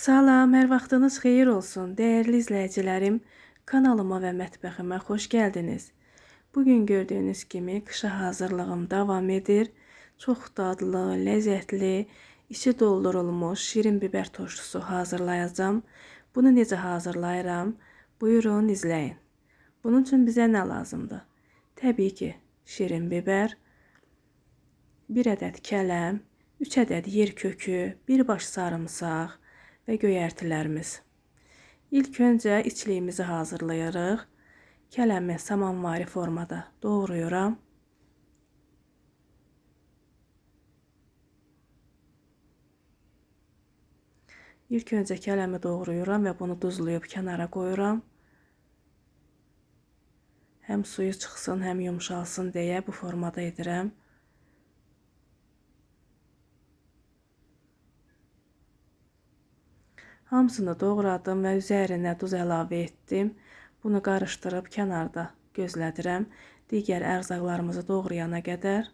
Salam, hər vaxtınız xeyir olsun. Dəyərli izləyicilərim, kanalıma və mətbəximə xoş gəldiniz. Bu gün gördüyünüz kimi qışa hazırlığım davam edir. Çox dadlı, ləzzətli, içi doldurulmuş şirin biber turşusu hazırlayacağam. Bunu necə hazırlayıram? Buyurun izləyin. Bunun üçün bizə nə lazımdır? Təbii ki, şirin biber, 1 ədəd kələm, 3 ədəd yer kökü, 1 baş sarımsaq, və göyərtilərimiz. İlk öncə içliyimizi hazırlayırıq. Kələmi samanvari formada doğrayıram. İlk öncə kələmi doğrayıram və bunu duzlayıb kənara qoyuram. Həm suyu çıxsın, həm yumşalsın deyə bu formada edirəm. Hamısını doğradım və üzərinə duz əlavə etdim. Bunu qarışdırıb kənarda gözlədirəm. Digər ərzaqlarımızı doğrayana qədər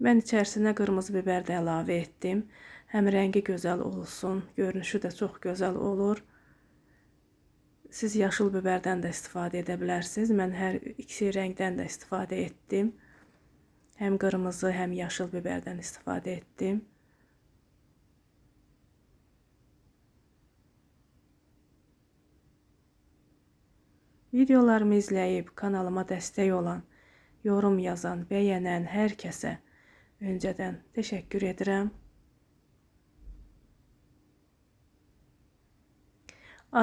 Mən içərisinə qırmızı biber də əlavə etdim. Həm rəngi gözəl olsun, görünüşü də çox gözəl olur. Siz yaşıl biberdən də istifadə edə bilərsiniz. Mən hər ikisi rəngdən də istifadə etdim. Həm qırmızı, həm yaşıl biberdən istifadə etdim. Videolarımı izləyib kanalıma dəstək olan, yorum yazan, bəyənən hər kəsə öncədən təşəkkür edirəm.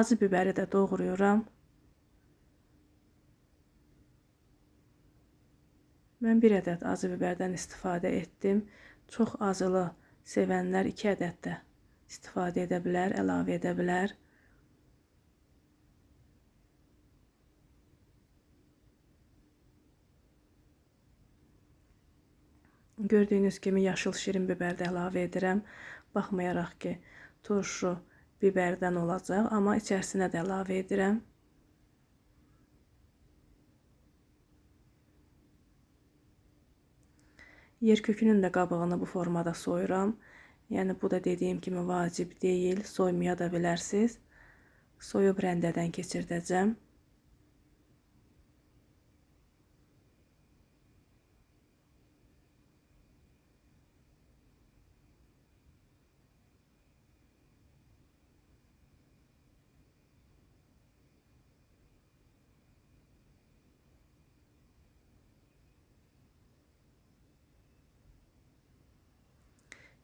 Acı bibəri də doğrayıram. Mən bir ədəd acı bibərdən istifadə etdim. Çox acılı sevənlər 2 ədəd də istifadə edə bilər, əlavə edə bilər. Gördüyünüz kimi yaşıl şirin biber də əlavə edirəm. Baxmayaraq ki, turşu biberdən olacaq, amma içərisinə də əlavə edirəm. Yer kökünün də qabığını bu formada soyuram. Yəni bu da dediyim kimi vacib deyil, soymaya da bilərsiniz. Soyub rəndədən keçirdəcəm.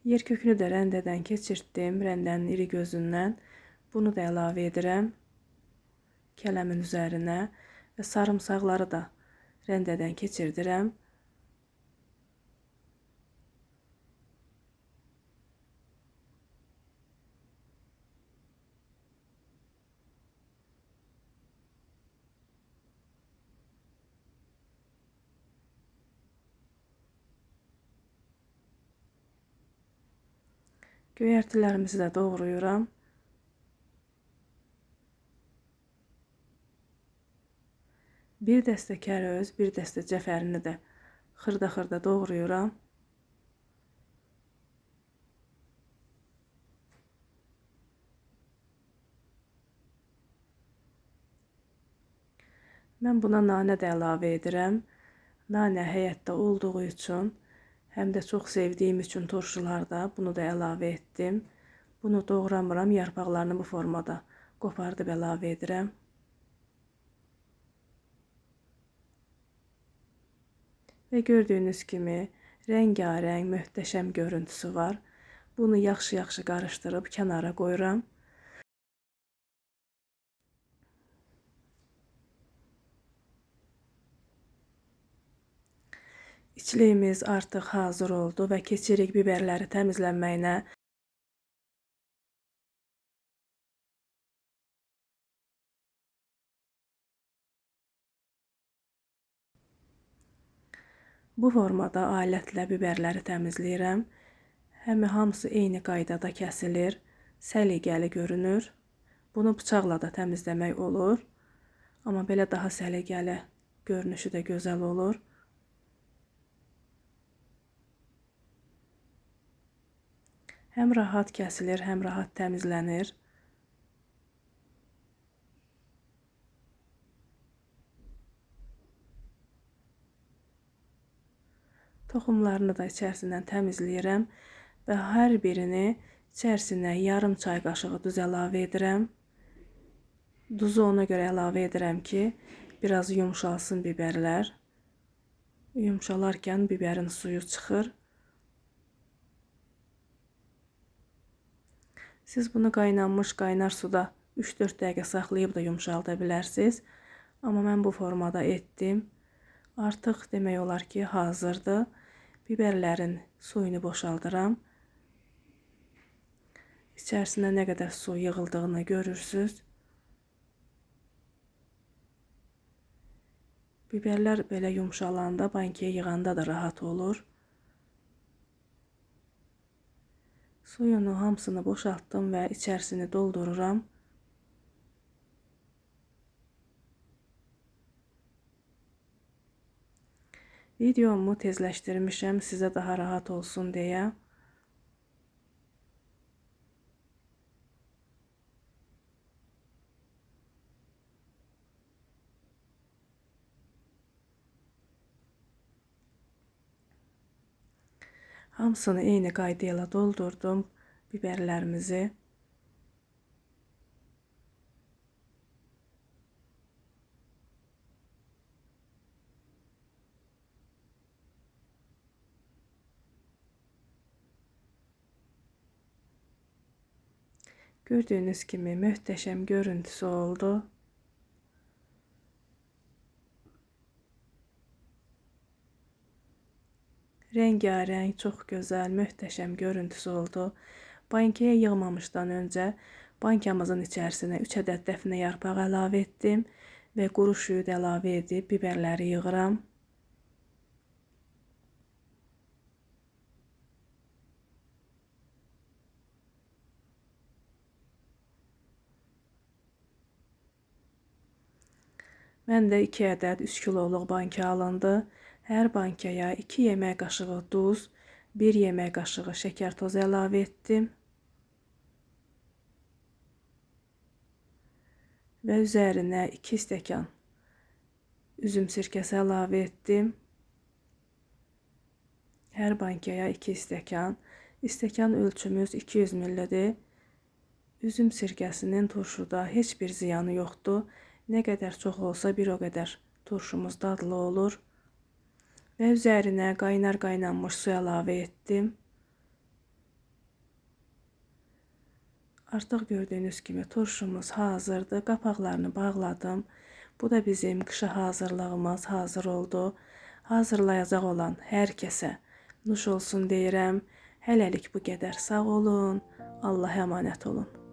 Yer kökünü də rəndədən keçirtdim, rəndənin iri gözündən. Bunu da əlavə edirəm kələmin üzərinə və sarımsaqları da rəndədən keçirdirəm. Göyərtilərimizi də doğrayıram. Bir dəstə kəröz, bir dəstə cəfərini də xırda-xırda doğrayıram. Mən buna nanə də əlavə edirəm. Nanə həyətdə olduğu üçün hem de çok sevdiğim için turşularda bunu da əlavə etdim. Bunu doğramıram, yarpaqlarını bu formada qopardıb əlavə edirəm. Ve gördüyünüz kimi rengarenk möhtəşəm görüntüsü var. Bunu yaxşı-yaxşı qarışdırıb kənara qoyuram. İçliyimiz artıq hazır oldu və keçirik biberləri təmizlənməyinə. Bu formada alətlə biberləri təmizləyirəm. Həmi hamısı eyni qaydada kəsilir, səliqəli görünür. Bunu bıçaqla da təmizləmək olur, amma belə daha səliqəli görünüşü də gözəl olur. Həm rahat kəsilir, həm rahat təmizlənir. Toxumlarını da içərisindən təmizləyirəm və hər birini içərisinə yarım çay qaşığı duz əlavə edirəm. Duzu ona görə əlavə edirəm ki, biraz yumşalsın biberlər. Yumşalarkən biberin suyu çıxır. Siz bunu qaynanmış qaynar suda 3-4 dəqiqə saxlayıb da yumşalda bilərsiniz. Amma mən bu formada etdim. Artıq demək olar ki, hazırdır. Biberlərin suyunu boşaldıram. İçərisinə nə qədər su yığıldığını görürsüz. Biberlər belə yumşalanda bankaya yığanda da rahat olur. Suyunu hamısını boşaltdım və içərisini doldururam. Videomu tezləşdirmişəm sizə daha rahat olsun deyə. Hamısını eyni qayda ilə doldurdum biberlərimizi. Gördüğünüz kimi möhtəşəm görüntüsü oldu. Rengarenk, çok güzel, möhtəşəm görüntüsü oldu. Bankaya yığmamışdan öncə bankamızın içərisinə 3 ədəd dəfnə yarpaq əlavə etdim və quru şüyüd əlavə edib biberləri yığıram. Mən də 2 ədəd 3 kiloluq banka alındı. Hər bankaya 2 yemək qaşığı duz, 1 yemək qaşığı şəkər tozu əlavə etdim. Və üzərinə 2 stəkan üzüm sirkəsi əlavə etdim. Hər bankaya 2 stəkan. İstəkan ölçümüz 200 ml-dir. Üzüm sirkəsinin turşuda heç bir ziyanı yoxdur. Nə qədər çox olsa bir o qədər turşumuz dadlı olur və üzərinə qaynar qaynanmış su əlavə etdim. Artıq gördüyünüz kimi turşumuz hazırdır. Qapaqlarını bağladım. Bu da bizim qışa hazırlığımız hazır oldu. Hazırlayacaq olan hər kəsə nuş olsun deyirəm. Hələlik bu qədər. Sağ olun. Allah əmanət olun.